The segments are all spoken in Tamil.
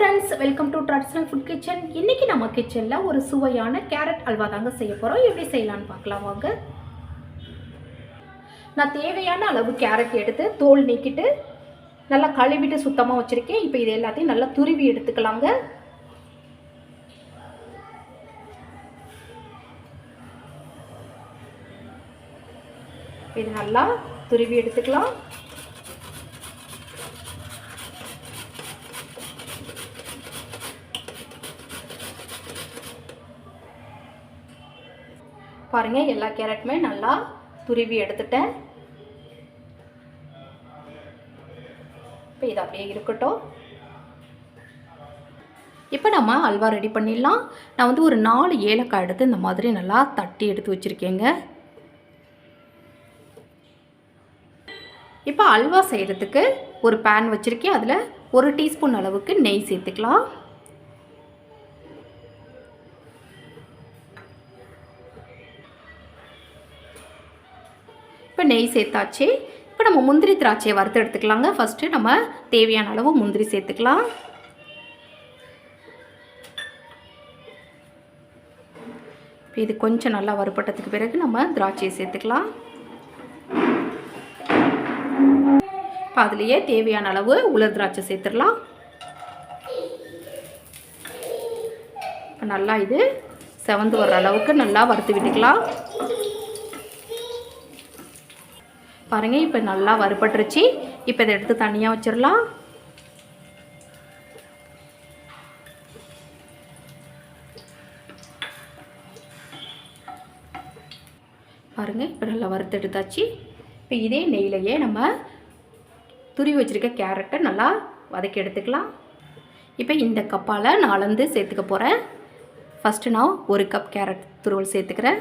Friends welcome to traditional food kitchen இன்னைக்கு நம்ம கிச்சனில் ஒரு சுவையான கேரட் அல்வா தாங்க செய்ய போகிறோம் எப்படி செய்யலாம்னு பார்க்கலாம் வாங்க. நான் தேவையான அளவு கேரட் எடுத்து தோல் நீக்கிட்டு நல்லா கழுவிட்டு சுத்தமாக வச்சுருக்கேன். இப்போ இது எல்லாத்தையும் நல்லா துருவி எடுத்துக்கலாங்க. இது நல்லா துருவி எடுத்துக்கலாம். பாருங்கள் எல்லா கேரட்டுமே நல்லா துருவி எடுத்துட்டேன். இப்போ இது அப்படியே இருக்கட்டும். இப்போ நம்ம அல்வா ரெடி பண்ணிடலாம். நான் வந்து ஒரு நாலு ஏலக்காய் எடுத்து இந்த மாதிரி நல்லா தட்டி எடுத்து வச்சுருக்கேங்க. இப்போ அல்வா செய்கிறதுக்கு ஒரு பேன் வச்சுருக்கேன். அதில் ஒரு டீஸ்பூன் அளவுக்கு நெய் சேர்த்துக்கலாம். இப்போ நெய் சேர்த்தாச்சு. இப்போ நம்ம முந்திரி திராட்சையை வறுத்து எடுத்துக்கலாங்க. ஃபஸ்ட்டு நம்ம தேவையான அளவு முந்திரி சேர்த்துக்கலாம். இப்போ இது கொஞ்சம் நல்லா வறுப்பட்டதுக்கு பிறகு நம்ம திராட்சையை சேர்த்துக்கலாம். இப்போ அதுலேயே தேவையான அளவு உலர் திராட்சை சேர்த்துடலாம். இப்போ நல்லா இது செவந்து வர்ற அளவுக்கு நல்லா வறுத்து விட்டுக்கலாம். பாருங்கள் இப்போ நல்லா வறுபட்டுருச்சு. இப்போ இதை எடுத்து தனியாக வச்சிடலாம். பாருங்கள் இப்போ நல்லா வறுத்து எடுத்தாச்சு. இப்போ இதே நெய்லையே நம்ம துருவி வச்சுருக்க கேரட்டை நல்லா வதக்கி எடுத்துக்கலாம். இப்போ இந்த கப்பால் நான் அளந்து சேர்த்துக்க போகிறேன் ஃபஸ்ட்டு நான் ஒரு கப் கேரட் துருவல் சேர்த்துக்கிறேன்.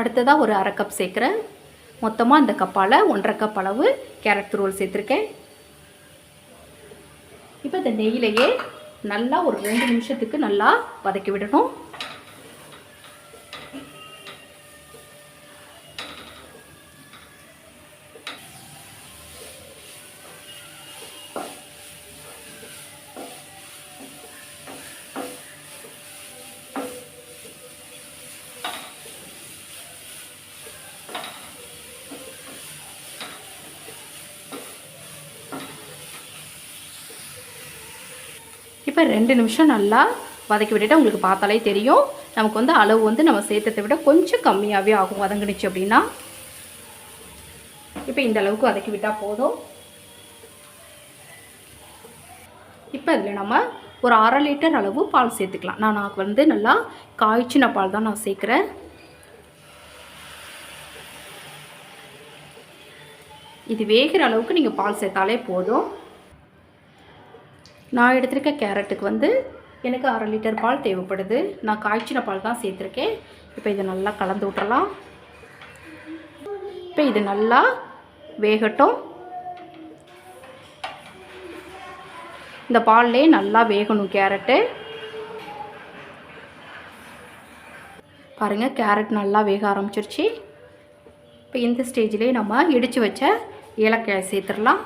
அடுத்ததாக ஒரு அரை கப் சேர்க்குறேன் மொத்தமாக இந்த கப்பால் ஒன்றரை கப் அளவு கேரட் துருவல் சேர்த்துருக்கேன். இப்போ இந்த நெய்யிலையே நல்லா ஒரு ரெண்டு நிமிஷத்துக்கு நல்லா வதக்கி விடணும். இப்போ ரெண்டு நிமிஷம் நல்லா வதக்கி விட்டுட்டு உங்களுக்கு பார்த்தாலே தெரியும். நமக்கு வந்து அளவு வந்து நம்ம சேர்த்ததை விட கொஞ்சம் கம்மியாகவே ஆகும் வதங்கிடுச்சு அப்படின்னா. இப்போ இந்த அளவுக்கு வதக்கி விட்டால் போதும். இப்போ இதில் நம்ம ஒரு அரை லிட்டர் அளவு பால் சேர்த்துக்கலாம். நான் நான் வந்து நல்லா காய்ச்சின பால் தான் நான் சேர்க்குறேன். இது வேகிற அளவுக்கு நீங்கள் பால் சேர்த்தாலே போதும். நான் எடுத்திருக்க கேரட்டுக்கு வந்து எனக்கு அரை லிட்டர் பால் தேவைப்படுது. நான் காய்ச்சின பால் தான் சேர்த்துருக்கேன். இப்போ இதை நல்லா கலந்து விட்றலாம் இப்போ இது நல்லா வேகட்டும். இந்த பால்லே நல்லா வேகணும் கேரட்டு. பாருங்கள் கேரட் நல்லா வேக ஆரம்பிச்சிருச்சு. இப்போ இந்த ஸ்டேஜ்லேயே நம்ம இடித்து வச்ச ஏலக்காய் சேர்த்துடலாம்.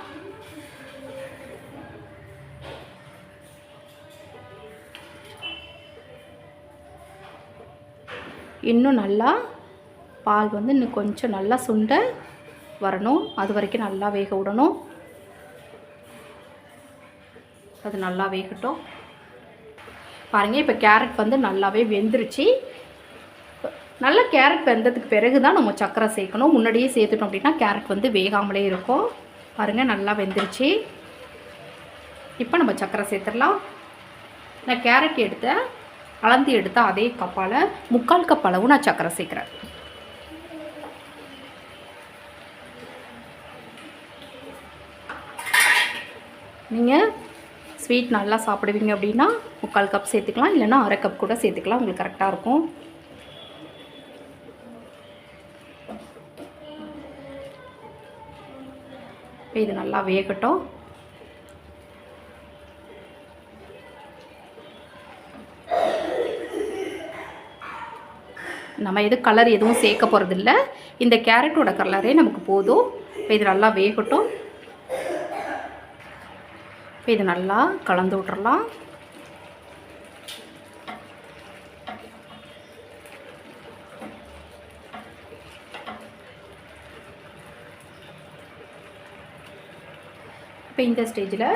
இன்னும் நல்லா பால் வந்து இன்னும் கொஞ்சம் நல்லா சுண்ட வரணும். அது வரைக்கும் நல்லா வேக விடணும். அது நல்லா வேகட்டும். பாருங்கள் இப்போ கேரட் வந்து நல்லாவே வெந்துருச்சு. நல்லா கேரட் வெந்ததுக்கு பிறகு தான் நம்ம சர்க்கரை சேர்க்கணும். முன்னாடியே சேர்த்துட்டோம் அப்படின்னா கேரட் வந்து வேகாமலே இருக்கும். பாருங்கள் நல்லா வெந்துருச்சு. இப்போ நம்ம சர்க்கரை சேர்த்துடலாம். நான் கேரட் எடுத்தேன். அளந்து எடுத்த அதே கப்பால் முக்கால் கப் அளவு நான் சர்க்கரை சேர்க்குறேன். நீங்கள் ஸ்வீட் நல்லா சாப்பிடுவீங்க அப்படின்னா முக்கால் கப் சேர்த்துக்கலாம் இல்லைனா அரை கப் கூட சேர்த்துக்கலாம் உங்களுக்கு கரெக்டாக இருக்கும். இது நல்லா வேகட்டும். நம்ம எது கலர் எதுவும் சேர்க்க போகிறதில்ல இந்த கேரட்டோட கலரே நமக்கு போதும். இப்போ இது நல்லா வேகட்டும். இப்போ இது நல்லா கலந்து விட்றலாம் இப்போ இந்த ஸ்டேஜில்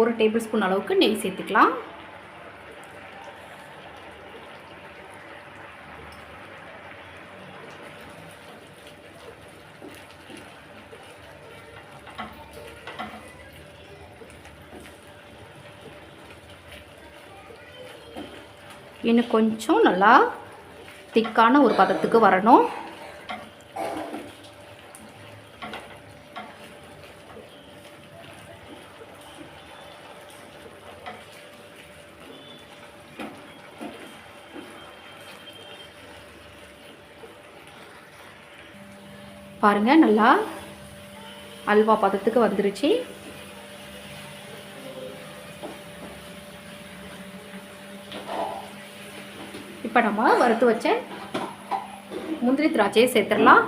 ஒரு டேபிள் ஸ்பூன் அளவுக்கு நெய் சேர்த்துக்கலாம். இன்னும் கொஞ்சம் நல்லா திக்கான ஒரு பதத்துக்கு வரணும். பாருங்க நல்லா அல்வா பதத்துக்கு வந்துருச்சு. இப்போ நம்ம வறுத்து வச்ச முந்திரி திராட்சையை சேர்த்துடலாம்.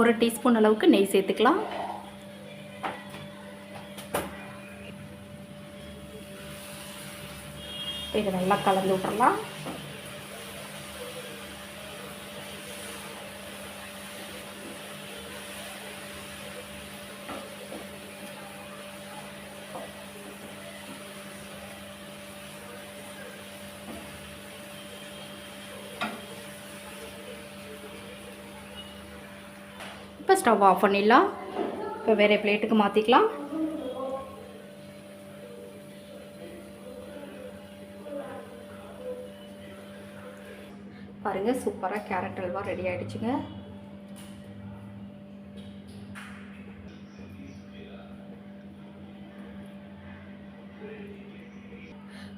ஒரு டீஸ்பூன் அளவுக்கு நெய் சேர்த்துக்கலாம். இதை நல்லா கலந்து விட்றலாம் இப்போ ஸ்டவ் ஆஃப் பண்ணிடலாம். இப்போ வேறு பிளேட்டுக்கு மாற்றிக்கலாம் பாருங்கள் சூப்பராக கேரட் அல்வா ரெடி ஆகிடுச்சுங்க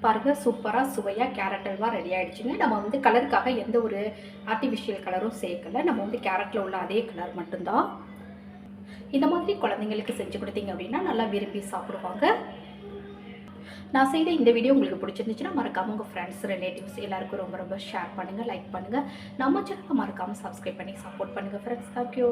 பாருங்கள் சூப்பராக சுவையாக கேரட் அல்வா ரெடி ஆகிடுச்சுங்க நம்ம வந்து கலருக்காக எந்த ஒரு ஆர்டிஃபிஷியல் கலரும் சேர்க்கலை. நம்ம வந்து கேரட்டில் உள்ள அதே கலர் மட்டும்தான். இந்த மாதிரி குழந்தைங்களுக்கு செஞ்சு கொடுத்தீங்க அப்படின்னா நல்லா விரும்பி சாப்பிடுவாங்க. நான் செய்த இந்த வீடியோ உங்களுக்கு பிடிச்சிருந்துச்சுன்னா மறக்காம உங்கள் ஃப்ரெண்ட்ஸ் ரிலேட்டிவ்ஸ் எல்லாருக்கும் ரொம்ப ரொம்ப ஷேர் பண்ணுங்கள் லைக் பண்ணுங்கள் நம்ம சேனலை மறக்காமல் சப்ஸ்கிரைப் பண்ணி சப்போர்ட் பண்ணுங்கள் ஃப்ரெண்ட்ஸ் தேங்க்யூ